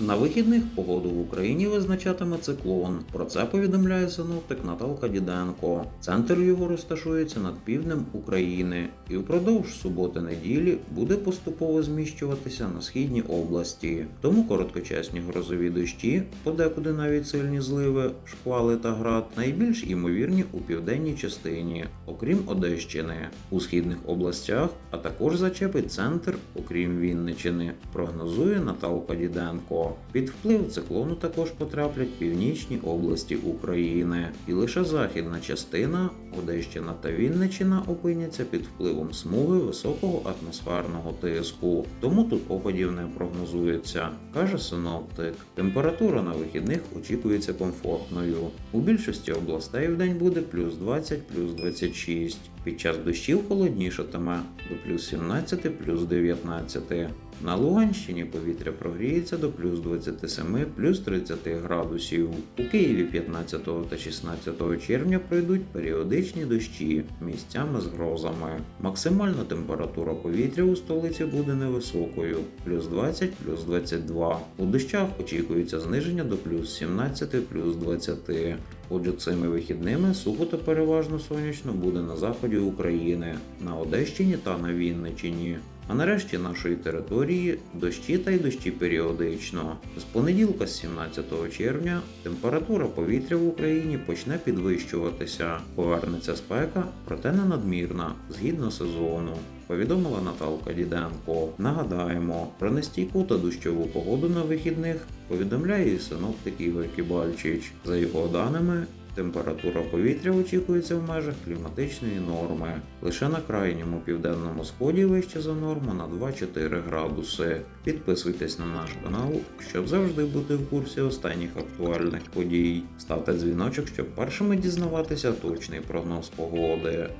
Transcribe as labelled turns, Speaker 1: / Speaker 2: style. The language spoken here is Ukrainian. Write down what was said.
Speaker 1: На вихідних погоду в Україні визначатиме циклон. Про це повідомляє синоптик Наталка Діденко. Центр його розташується над півднем України і впродовж суботи-неділі буде поступово зміщуватися на східні області. Тому короткочасні грозові дощі, подекуди навіть сильні зливи, шквали та град, найбільш імовірні у південній частині, окрім Одещини. У східних областях, а також зачепить центр, окрім Вінничини, прогнозує Наталка Діденко. Під вплив циклону також потраплять північні області України, і лише західна частина, Одещина та Вінничина опиняться під впливом смуги високого атмосферного тиску. Тому тут опадів не прогнозується, каже синоптик. Температура на вихідних очікується комфортною. У більшості областей в день буде плюс 20, плюс 26. Під час дощів холоднішатиме до плюс 17, плюс 19. На Луганщині повітря прогріється до плюс 27, плюс 30 градусів. У Києві 15 та 16 червня пройдуть періодичні дощі місцями з грозами. Максимальна температура повітря у столиці буде невисокою плюс 20, плюс 22. У дощах очікується зниження до плюс 17, плюс 20. Отже, цими вихідними сухо та переважно сонячно буде на заході України, на Одещині та на Вінничині. А нарешті нашої території дощі та й дощі періодично. З понеділка, з 17 червня, температура повітря в Україні почне підвищуватися. Повернеться спека, проте не надмірна, згідно сезону. Повідомила Наталка Діденко. Нагадаємо, про нестійку та дощову погоду на вихідних повідомляє і синоптик Ігор Кібальчич. За його даними, Температура повітря очікується в межах кліматичної норми. Лише на крайньому південному сході вище за норму на 2-4 градуси. Підписуйтесь на наш канал, щоб завжди бути в курсі останніх актуальних подій. Ставте дзвіночок, щоб першими дізнаватися точний прогноз погоди.